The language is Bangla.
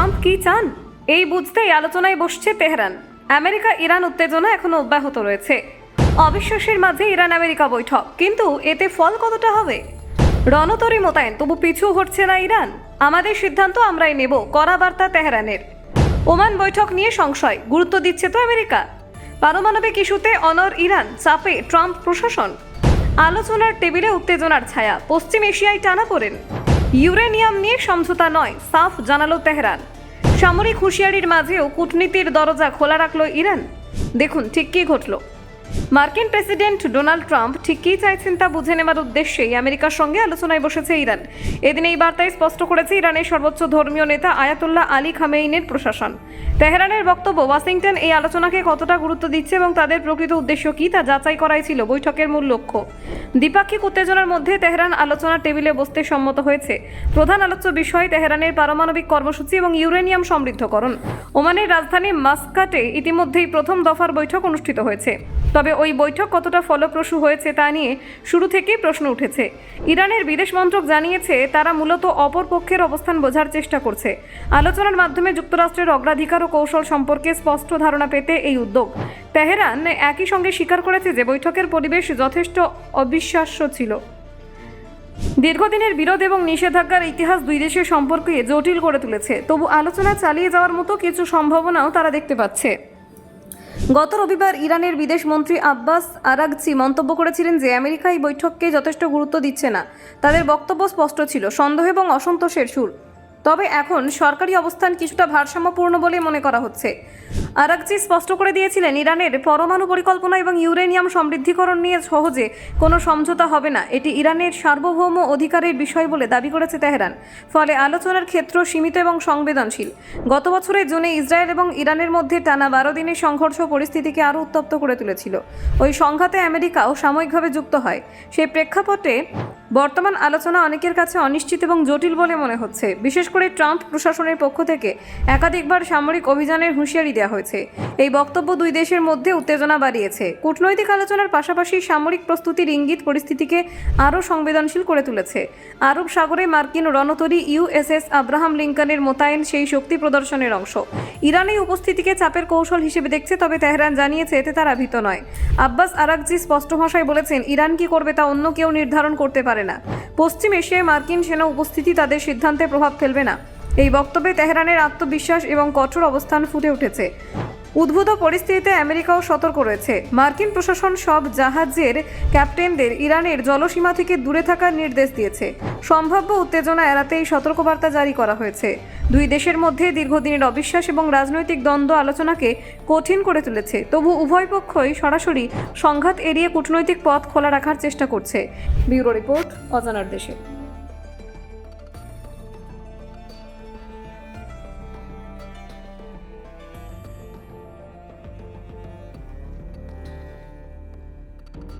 ট্রাম্প কি চান? এই বুঝতেই আলোচনায় বসছে তেহরান। আমেরিকা, ইরান উত্তেজনা এখনও অব্যাহত রয়েছে। অবিশ্বাসের মাঝে ইরান আমেরিকা বৈঠক। কিন্তু এতে ফল কতটা হবে? রণতরী মোতায়েন, তবু পিছু হটছে না ইরান। আমাদের সিদ্ধান্ত আমরাই নেব, কড়া বার্তা তেহরানের। ওমান বৈঠক নিয়ে সংশয়, গুরুত্ব দিচ্ছে তো আমেরিকা। পারমাণবিক ইস্যুতে অনর ইরান, চাপে ট্রাম্প প্রশাসন। আলোচনার টেবিলে উত্তেজনার ছায়া, পশ্চিম এশিয়ায় টানা পড়েন। ইউরেনিয়াম নিয়ে সমঝোতা নয়, সাফ জানালো তেহরান। সামরিক হুঁশিয়ারির মাঝেও কূটনীতির দরজা খোলা রাখল ইরান। দেখুন ঠিক কী ঘটল। মার্কিন প্রেসিডেন্ট ডোনাল্ড ট্রাম্প ঠিক কী চাইছেন তা বুঝে নেবার উদ্দেশ্যেই আমেরিকার সঙ্গে আলোচনায় বসেছে ইরান। এদিন এই বার্তায় স্পষ্ট করেছে ইরানের সর্বোচ্চ ধর্মীয় নেতা আয়াতুল্লাহ আলী খামেইনের প্রশাসন। তেহরানের বক্তব্য, ওয়াশিংটন এই আলোচনাকে কতটা গুরুত্ব দিচ্ছে এবং তাদের প্রকৃত উদ্দেশ্য কী তা যাচাই করাই ছিল বৈঠকের মূল লক্ষ্য। দ্বিপাক্ষিক উত্তেজনার মধ্যে তেহরান আলোচনার টেবিলে বসতে সম্মত হয়েছে। প্রধান আলোচ্য বিষয়, তেহরানের পারমাণবিক কর্মসূচি এবং ইউরেনিয়াম সমৃদ্ধকরণ। ওমানের রাজধানী মাস্কাটে ইতিমধ্যেই প্রথম দফার বৈঠক অনুষ্ঠিত হয়েছে। তবে ওই বৈঠক কতটা ফলপ্রসূ হয়েছে তা নিয়ে শুরু থেকেই প্রশ্ন উঠেছে। ইরানের বিদেশ মন্ত্রক জানিয়েছে, তারা মূলত অপর পক্ষের অবস্থান বোঝার চেষ্টা করছে। আলোচনার মাধ্যমে যুক্তরাষ্ট্রের অগ্রাধিকার ও কৌশল সম্পর্কে স্পষ্ট ধারণা পেতে এই উদ্যোগ। তেহরান একই সঙ্গে স্বীকার করেছে যে বৈঠকের পরিবেশ যথেষ্ট অবিশ্বাস্য ছিল। দীর্ঘদিনের বিরোধ এবং নিষেধাজ্ঞার ইতিহাস দুই দেশের সম্পর্কে জটিল করে তুলেছে। তবু আলোচনা চালিয়ে যাওয়ার মতো কিছু সম্ভাবনাও তারা দেখতে পাচ্ছে। গত রবিবার ইরানের বিদেশ মন্ত্রী আব্বাস আরাগচি মন্তব্য করেছিলেন যে, আমেরিকা এই বৈঠককে যথেষ্ট গুরুত্ব দিচ্ছে না। তাদের বক্তব্য স্পষ্ট ছিল, সন্দেহ এবং অসন্তোষের সুর। তবে এখন সরকারি অবস্থান কিছুটা ভারসাম্যপূর্ণ বলে মনে করা হচ্ছে। আরাগচি স্পষ্ট করে দিয়েছিলেন, ইরানের পরমাণু পরিকল্পনা এবং ইউরেনিয়াম সমৃদ্ধিকরণ নিয়ে সহজে কোনো সমঝোতা হবে না। এটি ইরানের সার্বভৌম অধিকারের বিষয় বলে দাবি করেছে তেহরান। ফলে আলোচনার ক্ষেত্র সীমিত এবং সংবেদনশীল। গত বছরের জুনে ইসরায়েল এবং ইরানের মধ্যে টানা বারো দিনের সংঘর্ষ পরিস্থিতিকে আরও উত্তপ্ত করে তুলেছিল। ওই সংঘাতে আমেরিকাও সাময়িকভাবে যুক্ত হয়। সেই প্রেক্ষাপটে বর্তমান আলোচনা অনেকের কাছে অনিশ্চিত এবং জটিল বলে মনে হচ্ছে। বিশেষ করে ট্রাম্প প্রশাসনের পক্ষ থেকে একাধিকবার সামরিক অভিযানের হুঁশিয়ারি দেওয়া হয়েছে। এই বক্তব্য দুই দেশের মধ্যে উত্তেজনা বাড়িয়েছে। কূটনৈতিক আলোচনার পাশাপাশি সামরিক প্রস্তুতির ইঙ্গিত পরিস্থিতিকে আরও সংবেদনশীল করে তুলেছে। আরব সাগরে মার্কিন রণতরী ইউএসএস আব্রাহাম লিঙ্কনের মোতায়েন সেই শক্তি প্রদর্শনের অংশ। ইরান এই উপস্থিতিকে চাপের কৌশল হিসেবে দেখছে, তবে তেহরান জানিয়েছে এতে তারা ভীত নয়। আব্বাস আরাকজি স্পষ্ট ভাষায় বলেছেন, ইরান কি করবে তা অন্য কেউ নির্ধারণ করতে পারে না। পশ্চিম এশিয়ায় মার্কিন সেনা উপস্থিতি তাদের সিদ্ধান্তে প্রভাব ফেলবে না। এই বক্তব্যে তেহরানের আত্মবিশ্বাস এবং কঠোর অবস্থান ফুটে উঠেছে। উদ্ভূত পরিস্থিতিতে আমেরিকাও সতর্ক রয়েছে। মার্কিন প্রশাসন সব জাহাজের ক্যাপ্টেনদের ইরানের জলসীমা থেকে দূরে থাকার নির্দেশ দিয়েছে। সম্ভাব্য উত্তেজনা এড়াতে এই সতর্কবার্তা জারি করা হয়েছে। দুই দেশের মধ্যে দীর্ঘদিনের অবিশ্বাস এবং রাজনৈতিক দ্বন্দ্ব আলোচনাকে কঠিন করে তুলেছে। তবু উভয় পক্ষই সরাসরি সংঘাত এড়িয়ে কূটনৈতিক পথ খোলা রাখার চেষ্টা করছে। ব্যুরো রিপোর্ট, অজানার দেশে।